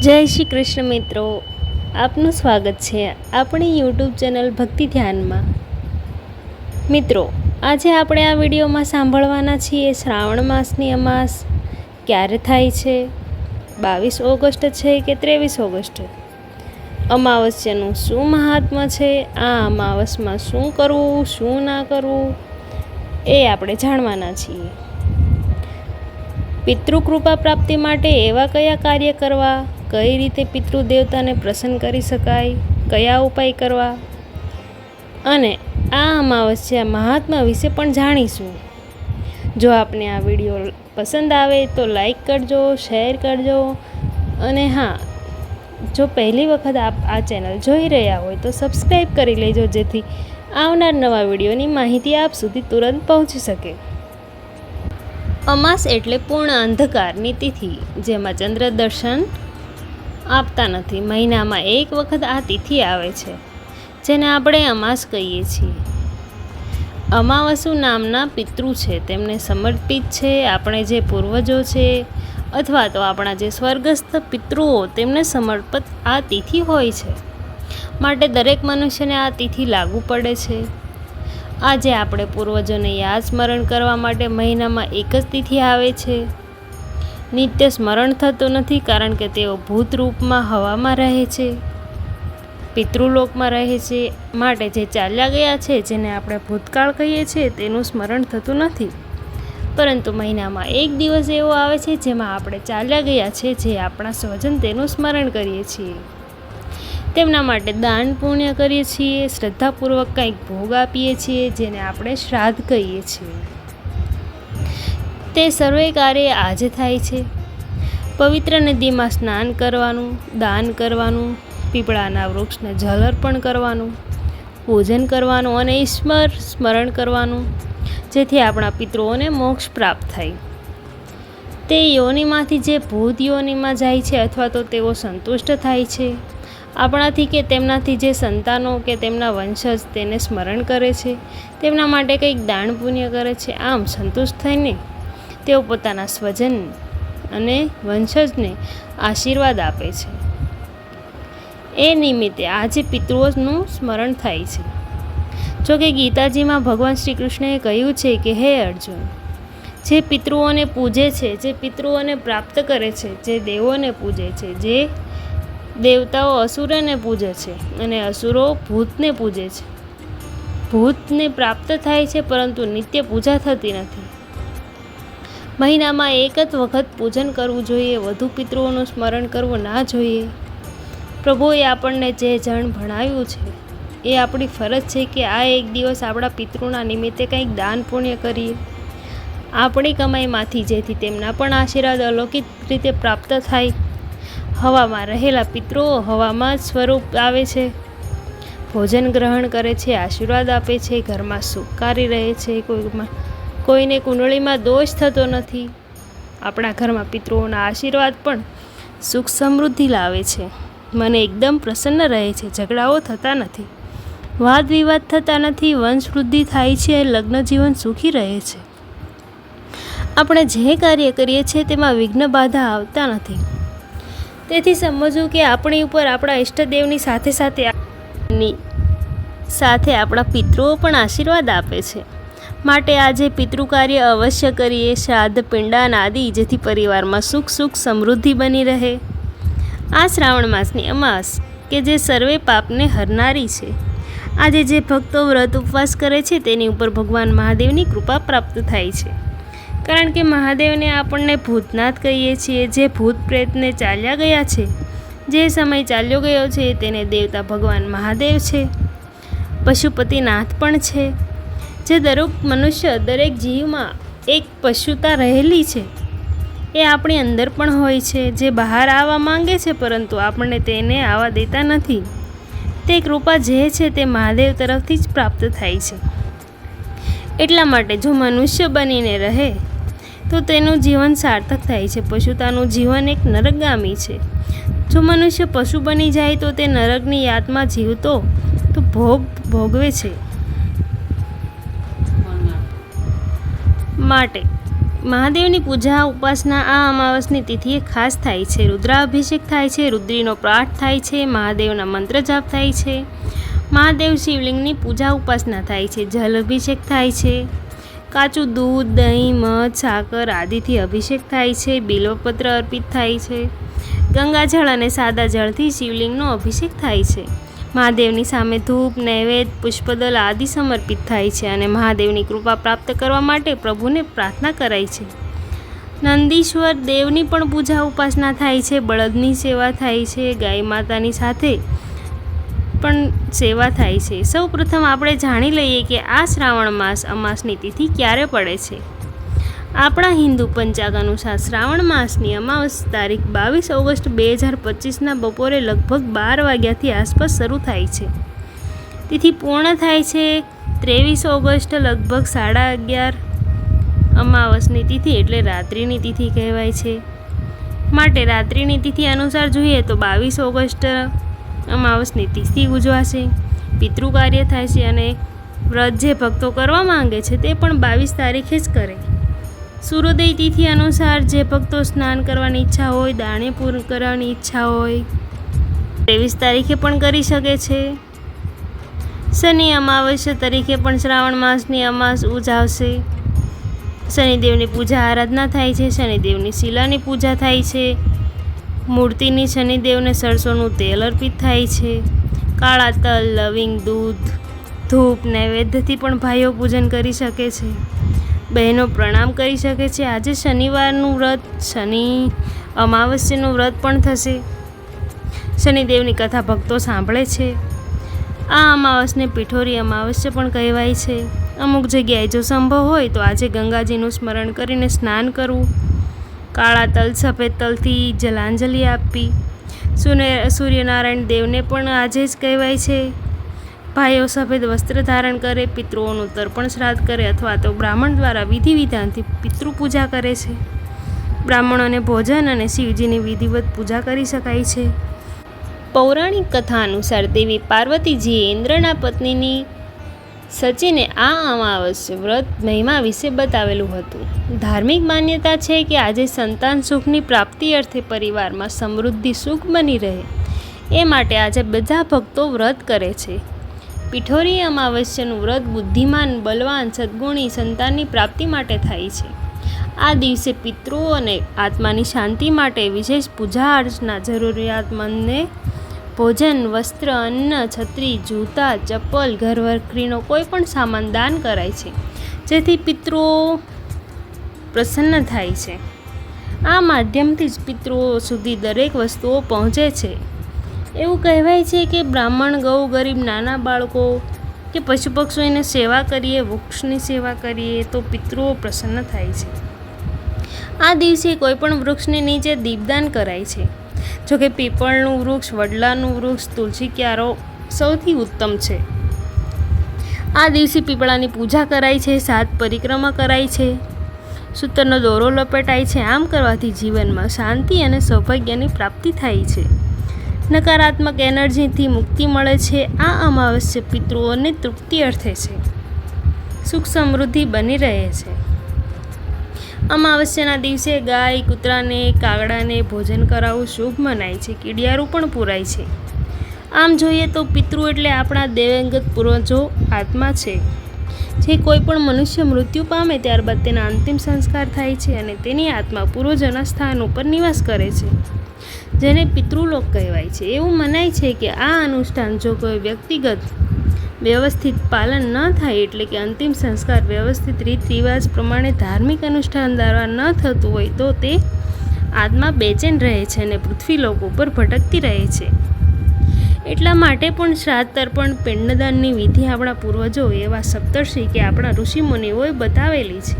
જય શ્રી કૃષ્ણ મિત્રો, આપનું સ્વાગત છે આપણી યુટ્યુબ ચેનલ ભક્તિ ધ્યાનમાં. મિત્રો, આજે આપણે આ વિડીયોમાં સાંભળવાના છીએ શ્રાવણ માસની અમાસ. ક્યારે થાય છે? બાવીસ ઓગસ્ટ છે કે ત્રેવીસ ઓગસ્ટ? અમાવસ્યાનું શું મહાત્મ્ય છે? આ અમાવસમાં શું કરવું, શું ના કરવું? એ આપણે જાણવાના છીએ. પિતૃકૃપા પ્રાપ્તિ માટે એવા કયા કાર્ય કરવા? કઈ રીતે પિતૃ દેવતાને પ્રસન્ન કરી શકાય, કયા ઉપાય કરવા? અને આ અમાવસ્યા મહાત્મા વિશે પણ જાણીશું. જો આપને આ વીડિયો પસંદ આવે તો લાઈક કરજો, શેર કરજો. અને હા, જો પહેલી વખત આપ આ ચેનલ જોઈ રહ્યા હોય તો સબસ્ક્રાઈબ કરી લેજો, જેથી આવનાર નવા વિડીયોની માહિતી આપ સુધી તુરંત પહોંચી શકે. અમાસ એટલે પૂર્ણ અંધકારની તિથિ, જેમાં ચંદ્ર દર્શન આપતા નથી. મહિનામાં એક વખત આ તિથિ આવે છે, જેને આપણે અમાસ કહીએ છીએ. અમાવસુ નામના પિતૃ છે. તેમને સમર્પિત છે, આપણે જે પૂર્વજો છે, અથવા તો આપણા જે સ્વર્ગસ્થ પિતૃઓ, તેમને સમર્પિત આ તિથિ હોય છે. માટે દરેક મનુષ્યને આ તિથિ લાગુ પડે છે. આજે આપણે પૂર્વજોને યાદ સ્મરણ કરવા માટે મહિનામાં એક જ તિથિ આવે છે. નિત્ય સ્મરણ થતું નથી કારણ કે તેઓ ભૂત રૂપમાં હવામાં રહે છે. પિતૃલોકમાં રહે છે માટે જે ચાલ્યા ગયા છે, જેને આપણે ભૂતકાળ કહીએ છીએ, તેનું સ્મરણ થતું નથી. પરંતુ મહિનામાં એક દિવસ એવો આવે છે જેમાં આપણે ચાલ્યા ગયા છે જે આપણા સ્વજન તેનું સ્મરણ કરીએ છીએ. તેમના માટે દાન પુણ્ય કરીએ છીએ, શ્રદ્ધાપૂર્વક કંઈક ભોગ આપીએ છીએ, જેને આપણે શ્રાદ્ધ કહીએ છીએ. તે સર્વે કાર્ય આજે થાય છે. પવિત્ર નદીમાં સ્નાન કરવાનું, દાન કરવાનું, પીપળાના વૃક્ષને જલ અર્પણ કરવાનું, પૂજન કરવાનું અને ઈશ્વર સ્મરણ કરવાનું, જેથી આપણા પિતૃઓને મોક્ષ પ્રાપ્ત થાય. તે યોનિમાંથી જે ભૂત યોનિમાં જાય છે અથવા તો તેઓ સંતુષ્ટ થાય છે, આપણાથી કે તેમનાથી જે સંતાનો કે તેમના વંશજ તેને સ્મરણ કરે છે, તેમના માટે કંઈક દાન પુણ્ય કરે છે, આમ સંતુષ્ટ થઈને તેઓ પોતાના સ્વજન અને વંશજને આશીર્વાદ આપે છે. એ નિમિત્તે આજે પિતૃઓનું સ્મરણ થાય છે. જો કે ગીતાજીમાં ભગવાન શ્રી કૃષ્ણએ કહ્યું છે કે, હે અર્જુન, જે પિતૃઓને પૂજે છે, જે પિતૃઓને પ્રાપ્ત કરે છે, જે દેવોને પૂજે છે, જે દેવતાઓ અસુરોને પૂજે છે અને અસુરો ભૂતને પૂજે છે. ભૂતને પ્રાપ્ત થાય છે, પરંતુ નિત્ય પૂજા થતી નથી. મહિનામાં એક જ વખત પૂજન કરવું જોઈએ, વધુ પિતૃઓનું સ્મરણ કરવું ના જોઈએ. પ્રભુએ આપણને જે જણ ભણાવ્યું છે, એ આપણી ફરજ છે કે આ એક દિવસ આપણા પિતૃના નિમિત્તે કંઈક દાન પુણ્ય કરીએ. આપણી કમાઈમાંથી જેથી તેમના પણ આશીર્વાદ અલૌકિક રીતે પ્રાપ્ત થાય. હવામાં રહેલા પિતૃઓ હવામાં જ સ્વરૂપ આવે છે. ભોજન ગ્રહણ કરે છે, આશીર્વાદ આપે છે, ઘરમાં સુખકારી રહે છે કોઈમાં કોઈને કુંડળીમાં દોષ થતો નથી. આપણા ઘરમાં પિતૃઓના આશીર્વાદ પણ સુખ સમૃદ્ધિ લાવે છે. મને એકદમ પ્રસન્ન રહે છે, ઝઘડાઓ થતા નથી. વાદ વિવાદ થતા નથી, વંશ વૃદ્ધિ થાય છે, લગ્ન જીવન સુખી રહે છે. આપણે જે કાર્ય કરીએ છીએ તેમાં વિઘ્ન બાધા આવતા નથી. તેથી સમજવું કે આપણી ઉપર આપણા ઈષ્ટદેવની સાથે સાથે સાથે આપણા પિતૃઓ પણ આશીર્વાદ આપે છે. માટે આજે પિતૃ કાર્ય અવશ્ય કરીએ શ્રાદ્ધ પિંડાન આદિ જેથી પરિવારમાં સુખ સુખ, સમૃદ્ધિ બની રહે. આ શ્રાવણ માસની અમાસ, કે જે સર્વે પાપને હરનારી છે. આજે જે ભક્તો વ્રત ઉપવાસ કરે છે, તેની ઉપર ભગવાન મહાદેવની કૃપા પ્રાપ્ત થાય છે. કારણ કે મહાદેવને આપણને ભૂતનાથ કહીએ છીએ, જે ભૂત પ્રેતને ચાલ્યા ગયા છે. જે સમય ચાલ્યો ગયો છે, તેને દેવતા ભગવાન મહાદેવ છે. પશુપતિનાથ પણ છે. જે દરેક મનુષ્ય, દરેક જીવમાં એક પશુતા રહેલી છે, એ આપણી અંદર પણ હોય છે, જે બહાર આવવા માંગે છે, પરંતુ આપણને તેને આવવા દેતા નથી. તે કૃપા જે છે, તે મહાદેવ તરફથી જ પ્રાપ્ત થાય છે. એટલા માટે જો મનુષ્ય બનીને રહે, તો તેનું જીવન સાર્થક થાય છે. પશુતાનું જીવન એક નરકગામી છે. જો મનુષ્ય પશુ બની જાય તો તે નરકની યાતમાં જીવતો, તો ભોગ ભોગવે છે. માટે. મહાદેવની પૂજા ઉપાસના આ અમાવસની તિથિએ ખાસ થાય છે. રુદ્રાભિષેક થાય છે, રુદ્રીનો પાઠ થાય છે, મહાદેવના મંત્ર જાપ થાય છે. મહાદેવ શિવલિંગની પૂજા ઉપાસના થાય છે જલ અભિષેક થાય છે. કાચું દૂધ, દહીં, મધ, સાકર આદિથી અભિષેક થાય છે, બિલોપત્ર અર્પિત થાય છે. ગંગાજળ અને સાદા જળથી શિવલિંગનો અભિષેક થાય છે. મહાદેવની સામે ધૂપ, નૈવેદ્ય, પુષ્પદલ આદિ સમર્પિત થાય છે અને મહાદેવની કૃપા પ્રાપ્ત કરવા માટે પ્રભુને પ્રાર્થના કરાય છે. નંદીશ્વર દેવની પણ પૂજા ઉપાસના થાય છે, બળદની સેવા થાય છે, ગાય માતાની સાથે પણ સેવા થાય છે. સૌ પ્રથમ આપણે જાણી લઈએ કે આ શ્રાવણ માસ અમાસની તિથિ ક્યારે પડે છે. આપણા હિન્દુ પંચાંગ અનુસાર શ્રાવણ માસની અમાવસ તારીખ બાવીસ ઓગસ્ટ બે હજાર પચીસના બપોરે લગભગ બાર વાગ્યાથી આસપાસ શરૂ થાય છે. તિથિ પૂર્ણ થાય છે ત્રેવીસ ઓગસ્ટ લગભગ સાડા અગિયાર અમાવસની તિથિ એટલે રાત્રિની તિથિ કહેવાય છે. માટે રાત્રિની તિથિ અનુસાર જોઈએ તો બાવીસ ઓગસ્ટ અમાવસની તિથિ ઉજવાશે. પિતૃ કાર્ય થાય છે અને વ્રત જે ભક્તો કરવા માંગે છે તે પણ બાવીસ તારીખે જ કરે. સૂર્યોદય તિથિ અનુસાર જે ભક્તો સ્નાન કરવાની ઈચ્છા હોય, દાણે પૂર્ણ કરવાની ઈચ્છા હોય, ત્રેવીસ તારીખે પણ કરી શકે છે. શનિ અમાવસ્યા તરીકે પણ શ્રાવણ માસની અમાસ ઉજાવશે. શનિદેવની પૂજા આરાધના થાય છે, શનિદેવની શિલાની પૂજા થાય છે. મૂર્તિની શનિદેવને સરસોનું તેલ અર્પિત થાય છે. કાળા તલ, લવિંગ દૂધ, ધૂપ, નૈવેદ્યથી પણ ભાઈઓ પૂજન કરી શકે છે. બહેનો પ્રણામ કરી શકે છે. આજે શનિવારનું વ્રત, શનિ અમાવસ્યાનું વ્રત પણ થશે. શનિદેવની કથા ભક્તો સાંભળે છે. આ અમાવસને પીઠોરી અમાવસ્ય પણ કહેવાય છે. અમુક જગ્યાએ જો સંભવ હોય તો આજે ગંગાજીનું સ્મરણ કરીને સ્નાન કરવું. કાળા તલ, સફેદ તલથી જલાંજલિ આપવી. સૂર્ય સૂર્યનારાયણ દેવને પણ આજે જ કહેવાય છે. ભાઈઓ સફેદ વસ્ત્ર ધારણ કરે, પિતૃઓનું તર્પણ શ્રાદ્ધ કરે અથવા તો બ્રાહ્મણ દ્વારા વિધિ વિધાનથી પિતૃ પૂજા કરે છે. બ્રાહ્મણોને ભોજન અને શિવજીની વિધિવત પૂજા કરી શકાય છે. પૌરાણિક કથા અનુસાર દેવી પાર્વતીજીએ ઇન્દ્રના પત્નીની સચીને આ અમાવસ્ય વ્રત મહિમા વિશે બતાવેલું હતું. ધાર્મિક માન્યતા છે કે આજે સંતાન સુખની પ્રાપ્તિ અર્થે પરિવારમાં સમૃદ્ધિ સુખ બની રહે. એ માટે આજે બધા ભક્તો વ્રત કરે છે. પિઠોરી અમાવસ્યાનું વ્રત બુદ્ધિમાન, બલવાન, સદ્ગુણી, સંતાનની પ્રાપ્તિ માટે થાય છે. આ દિવસે પિતૃઓ અને આત્માની શાંતિ માટે વિશેષ પૂજા અર્ચના જરૂરિયાતમંદને ભોજન, વસ્ત્ર, અન્ન, છત્રી, જૂતા, ચપ્પલ ઘરવખરીનો કોઈ પણ સામાન દાન કરાય છે, જેથી પિતૃઓ પ્રસન્ન થાય છે. આ માધ્યમથી જ પિતૃઓ સુધી દરેક વસ્તુઓ પહોંચે છે. એવું કહેવાય છે કે બ્રાહ્મણ, ગૌ, ગરીબ, નાના બાળકો કે પશુ પક્ષીઓની સેવા કરીએ, વૃક્ષની સેવા કરીએ તો પિતૃઓ પ્રસન્ન થાય છે. આ દિવસે કોઈપણ વૃક્ષની નીચે દીપદાન કરાય છે. જોકે પીપળનું વૃક્ષ, વડલાનું વૃક્ષ, તુલસી ક્યારો સૌથી ઉત્તમ છે. આ દિવસે પીપળાની પૂજા કરાય છે, સાત પરિક્રમા કરાય છે. સૂતરનો દોરો લપેટાય છે. આમ કરવાથી જીવનમાં શાંતિ અને સૌભાગ્યની પ્રાપ્તિ થાય છે. નકારાત્મક એનર્જીથી મુક્તિ મળે છે. આ અમાવસ્ય પિતૃઓને તૃપ્તિ અર્થે છે. સુખ સમૃદ્ધિ બની રહે છે. અમાવસ્યાના દિવસે ગાય, કૂતરાને, કાગડાને ભોજન કરાવવું શુભ મનાય છે. કીડિયારું પણ પૂરાય છે. આમ જોઈએ તો પિતૃ એટલે આપણા દેવંગત પૂર્વજો આત્મા છે. જે કોઈ પણ મનુષ્ય મૃત્યુ પામે ત્યારબાદ તેના અંતિમ સંસ્કાર થાય છે અને તેની આત્મા પૂર્વજોના સ્થાન ઉપર નિવાસ કરે છે. જેને પિતૃલોક કહેવાય છે. એવું મનાય છે કે આ અનુષ્ઠાન જો કોઈ વ્યક્તિગત વ્યવસ્થિત પાલન ન થાય એટલે કે અંતિમ સંસ્કાર વ્યવસ્થિત રીત રિવાજ પ્રમાણે ધાર્મિક અનુષ્ઠાન દ્વારા ન થતું હોય તો તે આત્મા બેચેન રહે છે અને પૃથ્વી લોક ઉપર ભટકતી રહે છે. એટલા માટે પણ શ્રાદ્ધ તર્પણ પિંડદાનની વિધિ આપણા પૂર્વજો એવા સપ્તર્ષિ કે આપણા ઋષિમુનિઓએ બતાવેલી છે.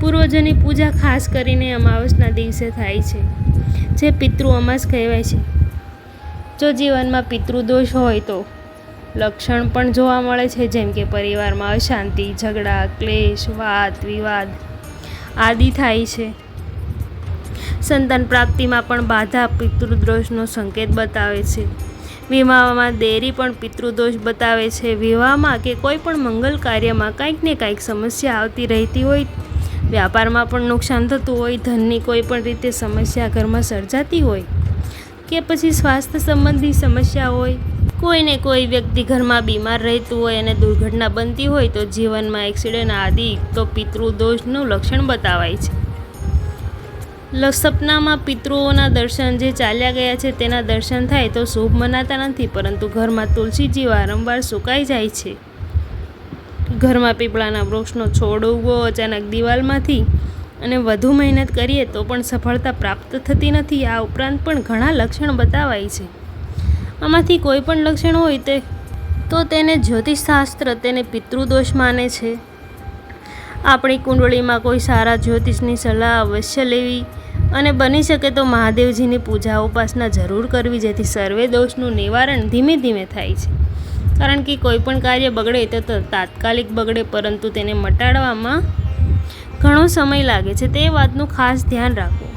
પૂર્વજોની પૂજા ખાસ કરીને અમાવસના દિવસે થાય છે, જે પિતૃ અમાસ કહેવાય છે. જો જીવનમાં પિતૃદોષ હોય તો લક્ષણ પણ જોવા મળે છે, જેમ કે પરિવારમાં અશાંતિ, ઝઘડા, ક્લેશ, વાદ, વિવાદ આદિ થાય છે. સંતાન પ્રાપ્તિમાં પણ બાધા પિતૃદ્રોષનો સંકેત બતાવે છે. વિવાહમાં દેરી પણ પિતૃદોષ બતાવે છે. વિવાહમાં કે કોઈ પણ મંગલ કાર્યમાં કંઈક ને કંઈક સમસ્યા આવતી રહેતી હોય, વ્યાપારમાં પણ નુકસાન થતું હોય, ધનની કોઈ પણ રીતે સમસ્યા ઘરમાં સર્જાતી હોય કે પછી સ્વાસ્થ્ય સંબંધી સમસ્યા હોય કોઈને કોઈ વ્યક્તિ ઘરમાં બીમાર રહેતું હોય અને દુર્ઘટના બનતી હોય તો જીવનમાં એક્સિડન્ટ આદિ તો પિતૃદોષનું લક્ષણ બતાવાય છે. સપનામાં પિતૃઓના દર્શન જે ચાલ્યા ગયા છે તેના દર્શન થાય તો શુભ મનાતા નથી, પરંતુ ઘરમાં તુલસીજી વારંવાર સુકાઈ જાય છે. ઘરમાં પીપળાના વૃક્ષનો છોડ ઉગવો, અચાનક દિવાલમાંથી અને વધુ મહેનત કરીએ તો પણ સફળતા પ્રાપ્ત થતી નથી. આ ઉપરાંત પણ ઘણા લક્ષણ બતાવાય છે. આમાંથી કોઈ પણ લક્ષણ હોય તે, તો તેને જ્યોતિષશાસ્ત્ર તેને પિતૃદોષ માને છે. આપણી કુંડળીમાં કોઈ સારા જ્યોતિષની સલાહ અવશ્ય લેવી. અને બની શકે તો મહાદેવજીની પૂજા ઉપાસના જરૂર કરવી, જેથી સર્વે દોષનું નિવારણ ધીમે ધીમે થાય છે. કારણ કે કોઈ પણ કાર્ય બગડે તો તાત્કાલિક બગડે, પરંતુ તેને મટાડવામાં ઘણો સમય લાગે છે. તે વાતનું ખાસ ધ્યાન રાખવું.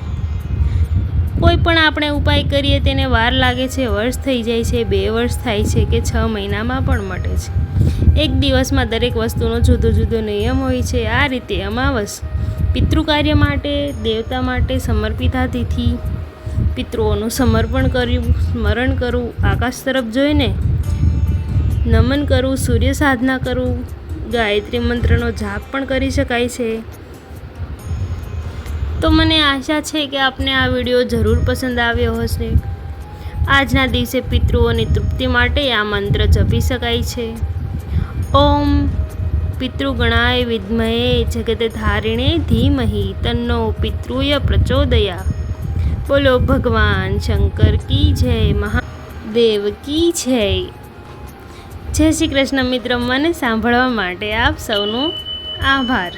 કોઈ પણ આપણે ઉપાય કરીએ, તેને વાર લાગે છે, વર્ષ થઈ જાય છે, બે વર્ષ થાય છે કે છ મહિનામાં પણ મટે છે. એક દિવસમાં દરેક વસ્તુનો જુદો જુદો નિયમ હોય છે. આ રીતે અમાવસ પિતૃ કાર્ય માટે, દેવતા માટે સમર્પિત તિથિ, પિતૃઓનું સમર્પણ કર્યું, સ્મરણ કરવું આકાશ તરફ જોઈને નમન કરવું સૂર્ય સાધના કરવું ગાયત્રી મંત્રનો જાપ પણ કરી શકાય છે. તો મને આશા છે કે આપને આ વીડિયો જરૂર પસંદ આવ્યો હશે. આજના દિવસે પિતૃઓની તૃપ્તિ માટે આ મંત્ર જપી શકાય છે. ઓમ પિતૃગણાય વિદ્મહે જગત ધારિણે ધીમહિ, તન્નો પિતૃય પ્રચોદયા। બોલો ભગવાન શંકર કી જય, મહાદેવ કી જય। જય શ્રી કૃષ્ણ મિત્ર, મને સાંભળવા માટે આપ સૌનો આભાર।